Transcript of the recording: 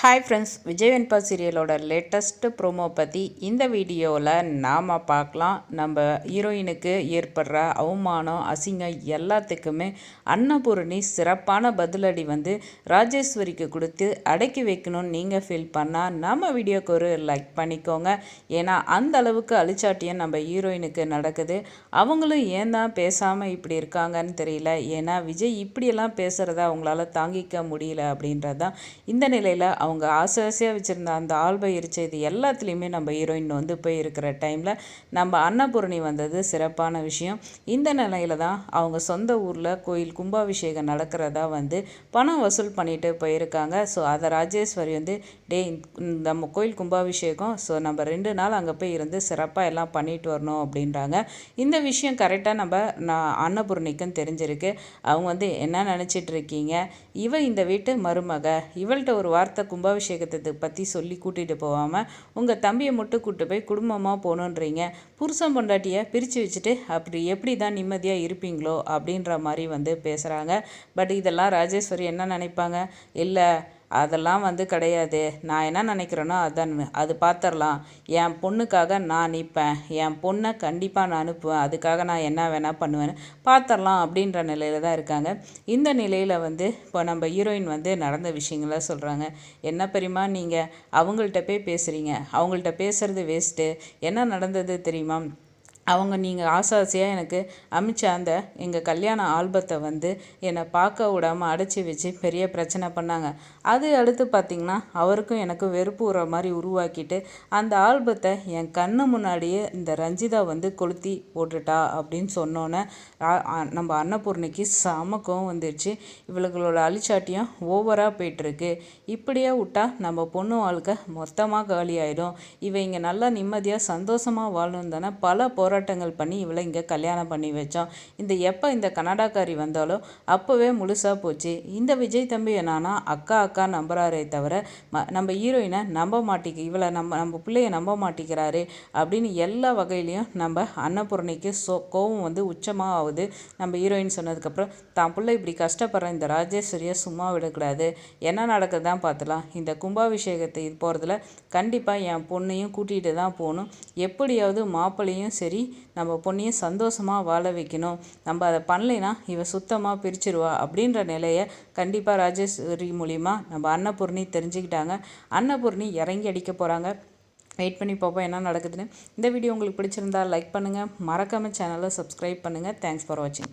Hi friends Vijay Venba சீரியலோட latest promo பற்றி இந்த வீடியோவில் நாம் பார்க்கலாம். நம்ம ஹீரோயினுக்கு ஏற்படுற அவமானம் அசிங்கம் எல்லாத்துக்குமே அன்னபூரணி சிறப்பான பதிலடி வந்து ராஜேஸ்வரிக்கு கொடுத்து அடக்கி வைக்கணும்னு நீங்கள் ஃபீல் பண்ணால் நம்ம வீடியோக்கு ஒரு லைக் பண்ணிக்கோங்க. ஏன்னா அந்த அளவுக்கு அழிச்சாட்டியம் நம்ம ஹீரோயினுக்கு நடக்குது. அவங்களும் ஏன் தான் பேசாமல் இப்படி இருக்காங்கன்னு தெரியல. ஏன்னா விஜய் இப்படியெல்லாம் பேசுகிறத அவங்களால தாங்கிக்க முடியல அப்படின்றது தான் இந்த நிலையில் அவங்க ஆசை ஆசையாக வச்சுருந்த அந்த ஆல்பை எரிச்ச இது எல்லாத்துலேயுமே நம்ம ஹீரோயின் வந்து போய் இருக்கிற டைமில் நம்ம அன்னபூரணி வந்தது சிறப்பான விஷயம். இந்த நிலையில தான் அவங்க சொந்த ஊரில் கோயில் கும்பாபிஷேகம் நடக்கிறதா வந்து பணம் வசூல் பண்ணிட்டு போயிருக்காங்க. ஸோ அதை ராஜேஸ்வரி வந்து டே நம்ம கோயில் கும்பாபிஷேகம் ஸோ நம்ம ரெண்டு நாள் அங்கே போய் இருந்து சிறப்பாக எல்லாம் பண்ணிட்டு வரணும் அப்படின்றாங்க. இந்த விஷயம் கரெக்டாக நம்ம நான் அன்னபூர்ணிக்கும் தெரிஞ்சிருக்கு. அவங்க வந்து என்ன நினச்சிட்டு இருக்கீங்க? இவ இந்த வீட்டு மருமக. இவள்கிட்ட ஒரு வார்த்தை கும்பாபிஷேகத்தை பற்றி சொல்லி கூட்டிகிட்டு போகாமல் உங்கள் தம்பியை மட்டும் கூப்பிட்டு போய் குடும்பமாக போகணுன்றீங்க. புருஷன் பொண்டாட்டியை பிரித்து வச்சுட்டு அப்படி எப்படி தான் நிம்மதியாக இருப்பீங்களோ அப்படின்ற மாதிரி வந்து பேசுகிறாங்க பட் இதெல்லாம் ராஜேஸ்வரி என்ன நினைப்பாங்க? இல்லை அதெல்லாம் வந்து கிடையாது. நான் என்ன நினைக்கிறேனோ அதான் அது பார்த்துடலாம் என் பொண்ணுக்காக நான் நிற்பேன் என் பொண்ணை கண்டிப்பாக நான் அனுப்புவேன். அதுக்காக நான் என்ன வேணால் பண்ணுவேன்னு பார்த்துடலாம் அப்படின்ற நிலையில் தான் இருக்காங்க. இந்த நிலையில் வந்து இப்போ நம்ம ஹீரோயின் வந்து நடந்த விஷயங்கள சொல்கிறாங்க என்ன பெரியமா நீங்கள் அவங்கள்ட்ட போய் பேசுகிறீங்க அவங்கள்ட்ட பேசுகிறது வேஸ்ட்டு என்ன நடந்தது தெரியுமா? அவங்க நீங்கள் ஆசை ஆசையாக எனக்கு அமிச்ச அந்த எங்கள் கல்யாண ஆல்பத்தை வந்து என்னை பார்க்க விடாமல் அடைச்சி வச்சு பெரிய பிரச்சனை பண்ணாங்க. அது அடுத்து பார்த்திங்கன்னா அவருக்கும் எனக்கும் வெறுப்பு உற மாதிரி உருவாக்கிட்டு அந்த ஆல்பத்தை என் கண்ணு முன்னாடியே இந்த ரஞ்சிதா வந்து கொளுத்தி போட்டுட்டா அப்படின்னு சொன்னோன்னே நம்ம அன்னபூர்ணிக்கு சமக்கம் வந்துடுச்சு இவளுகளோட அழிச்சாட்டியும் ஓவராக போயிட்டுருக்கு. இப்படியே விட்டா நம்ம பொண்ணு வாழ்க்கை மொத்தமாக காலி ஆகிடும் இவ இங்கே நல்லா நிம்மதியாக சந்தோஷமாக வாழணும் தானே பல போராட்டம் போராட்டங்கள் பண்ணி இவளை இங்கே கல்யாணம் பண்ணி வச்சோம் இந்த எப்போ இந்த கனடாக்காரி வந்தாலோ அப்போவே முழுசாக போச்சு. இந்த விஜய் தம்பி என்னான்னா அக்கா அக்கா நம்புறாரே தவிர ம நம்ம ஹீரோயினை நம்ப மாட்டேங்க இவளை நம்ம நம்ம பிள்ளைய நம்ப மாட்டேங்கிறாரு அப்படின்னு எல்லா வகையிலையும் நம்ம அன்னபூர்ணிக்கு சோ கோவம் வந்து உச்சமாக ஆகுது. நம்ம ஹீரோயின் சொன்னதுக்கப்புறம் தான் பிள்ளை இப்படி கஷ்டப்படுற இந்த ராஜேஸ்வரியை சும்மா விடக்கூடாது. என்ன நடக்குதுதான் பார்த்துலாம். இந்த கும்பாபிஷேகத்தை இது போகிறதுல கண்டிப்பாக என் பொண்ணையும் கூட்டிகிட்டு தான் போகணும். எப்படியாவது மாப்பிள்ளையும் சரி நம்ம பொண்ணையும் சந்தோஷமாக வாழ வைக்கணும். நம்ம அதை பண்ணலைன்னா இவ சுத்தமாக பிரிச்சிருவா அப்படின்ற நிலையை கண்டிப்பாக ராஜேஸ்வரி மூலிமா நம்ம அன்னபூர்ணி தெரிஞ்சுக்கிட்டாங்க. அன்னபூர்ணி இறங்கி அடிக்க போகிறாங்க வெயிட் பண்ணி பார்ப்போம் என்ன நடக்குதுன்னு. இந்த வீடியோ உங்களுக்கு பிடிச்சிருந்தா லைக் பண்ணுங்கள் மறக்காமல் சேனலை சப்ஸ்கிரைப் பண்ணுங்கள் தேங்க்ஸ் ஃபார் வாட்சிங்